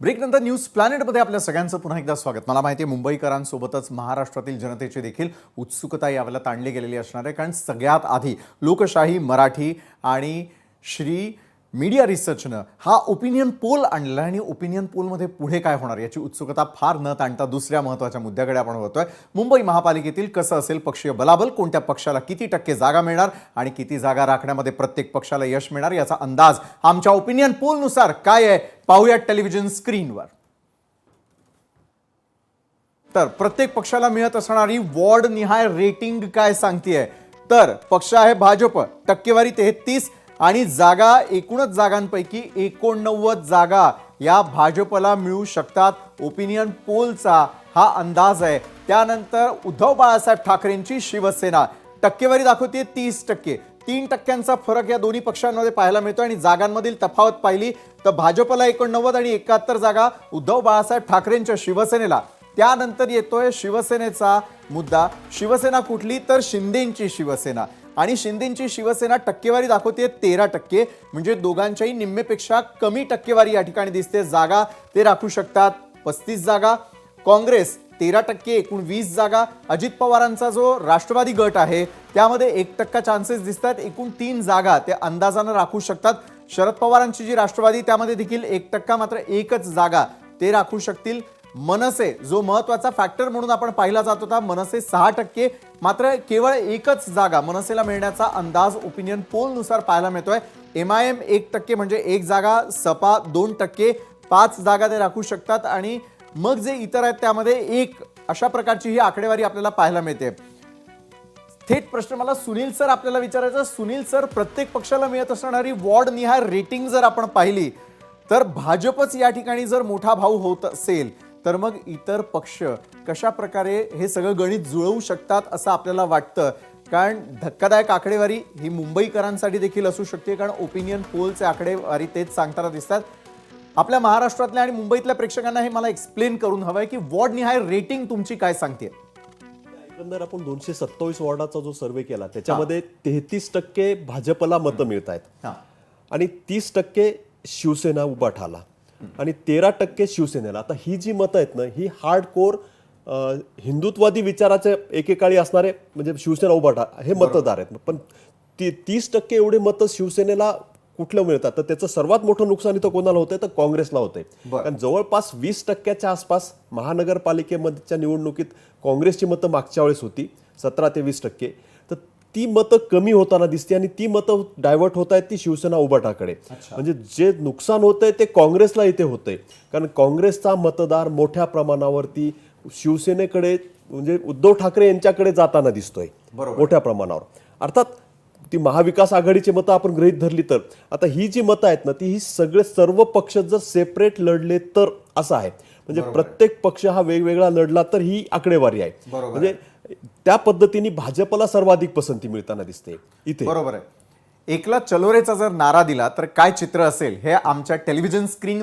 ब्रेकनंतर news प्लॅनेटमध्ये आपल्या सगळ्यांचं पुन्हा एकदा स्वागत. मला माहिती आहे मुंबईकरांसोबतच महाराष्ट्रातील जनतेची देखील उत्सुकता यावेळेला ताणली गेलेली असणार आहे. कारण सगळ्यात आधी लोकशाही मराठी आणि श्री मीडिया रिसर्चनं हा ओपिनियन पोल आणला आणि ओपिनियन पोलमध्ये पुढे काय होणार? याची उत्सुकता फार न ताणता दुसऱ्या महत्त्वाच्या मुद्द्याकडे आपण होतोय मुंबई महापालिकेतील कसं असेल पक्षीय बलाबल? कोणत्या पक्षाला किती टक्के जागा मिळणार? आणि किती जागा राखण्यामध्ये प्रत्येक पक्षाला यश मिळणार? याचा अंदाज आमच्या ओपिनियन पोलनुसार काय आहे? पाहूयात टेलिव्हिजन स्क्रीनवर तर प्रत्येक पक्षाला मिळत असणारी वॉर्ड निहाय रेटिंग काय सांगतीये? तर पक्ष आहे भाजप. टक्केवारी तेहतीस आणि जागा एकूणच जागांपैकी एकोणनव्वद जागा या भाजपला मिळू शकतात. ओपिनियन पोलचा हा अंदाज आहे. त्यानंतर उद्धव बाळासाहेब ठाकरेंची शिवसेना. टक्केवारी दाखवते तीस टक्के. तीन टक्क्यांचा फरक या दोन्ही पक्षांमध्ये पाहायला मिळतो आणि जागांमधील तफावत पाहिली तर भाजपला एकोणनव्वद आणि एकाहत्तर जागा उद्धव बाळासाहेब ठाकरेंच्या शिवसेनेला. त्यानंतर येतोय शिवसेनेचा मुद्दा. शिवसेना कुठली तर शिंदेंची शिवसेना. आणि शिंदेची शिवसेना टक्केवारी दाखवते तेरा टक्के. म्हणजे दोघांच्याही निम्मेपेक्षा कमी टक्केवारी या ठिकाणी दिसते जागा ते राखू शकतात. पस्तीस जागा. काँग्रेस तेरा टक्के एकूण वीस जागा. अजित पवारांचा जो राष्ट्रवादी गट आहे त्यामध्ये एक टक्का चान्सेस दिसतात. एकूण तीन जागा ते अंदाजानं राखू शकतात. शरद पवारांची जी राष्ट्रवादी त्यामध्ये देखील एक टक्का मात्र एकच जागा ते राखू शकतील. मनसे जो महत्त्वाचा फॅक्टर म्हणून आपण पाहिला जात होता मनसे सहा टक्के. मात्र केवळ एकच जागा मनसेला मिळण्याचा अंदाज ओपिनियन पोलनुसार पाहायला मिळतोय. एम आय एम एक टक्के म्हणजे एक जागा सपा दोन टक्के. पाच जागा ते राखू शकतात आणि मग जे इतर आहेत त्यामध्ये एक. अशा प्रकारची ही आकडेवारी आपल्याला पाहायला मिळते. थेट प्रश्न मला सुनील सर आपल्याला विचारायचा. सुनील सर प्रत्येक पक्षाला मिळत असणारी वॉर्ड निहाय रेटिंग जर आपण पाहिली तर भाजपच या ठिकाणी जर मोठा भाऊ होत असेल तर मग इतर पक्ष कशा प्रकारे हे सगळं गणित जुळवू शकतात असं आपल्याला वाटतं? कारण धक्कादायक आकडेवारी ही मुंबईकरांसाठी देखील असू शकते कारण ओपिनियन पोलचे आकडेवारी तेच सांगताना दिसतात. आपल्या महाराष्ट्रातल्या आणि मुंबईतल्या प्रेक्षकांना हे मला एक्सप्लेन करून हवंय की वॉर्ड निहाय रेटिंग तुमची काय सांगते? एकंदर आपण दोनशे सत्तावीस वॉर्डाचा जो सर्वे केला त्याच्यामध्ये तेहतीस टक्के भाजपला मतं मिळत आहेत आणि तीस टक्के शिवसेना उभाठाला आणि तेरा टक्के शिवसेनेला. आता ही जी मतं आहेत ना ही हार्ड कोर हिंदुत्वादी विचाराचे एकेकाळी असणारे म्हणजे शिवसेना उभाठा हे मतदार आहेत. पण ती तीस टक्के एवढे मतं शिवसेनेला कुठलं मिळतात? तर त्याचं सर्वात मोठं नुकसान इथं कोणाला होतंय? तर काँग्रेसला होतंय. कारण जवळपास वीस टक्क्याच्या आसपास महानगरपालिकेमधच्या निवडणुकीत काँग्रेसची मतं मागच्या वेळेस होती. सतरा ते वीस टक्के. ती मतं कमी होताना दिसते आणि ती मतं डायव्हर्ट होत आहेत ती शिवसेना उभाटाकडे म्हणजे जे नुकसान होतंय ते काँग्रेसला इथे होतंय कारण काँग्रेसचा मतदार मोठ्या प्रमाणावरती शिवसेनेकडे म्हणजे उद्धव ठाकरे यांच्याकडे जाताना दिसतोय. मोठ्या प्रमाणावर. अर्थात ती महाविकास आघाडीची मतं आपण गृहीत धरली तर. आता ही जी मतं आहेत ना ती ही सगळे सर्व पक्ष जर सेपरेट लढले तर असं आहे. म्हणजे प्रत्येक पक्ष हा वेगवेगळा लढला तर ही आकडेवारी आहे. म्हणजे त्या पद्धतीने भाजपला सर्वाधिक पसंती मिळताना दिसते. इथे. बरोबर आहे. एकला चलोरेचा जर नारा दिला तर काय चित्र असेल हे आमच्या टेलिव्हिजन स्क्रीन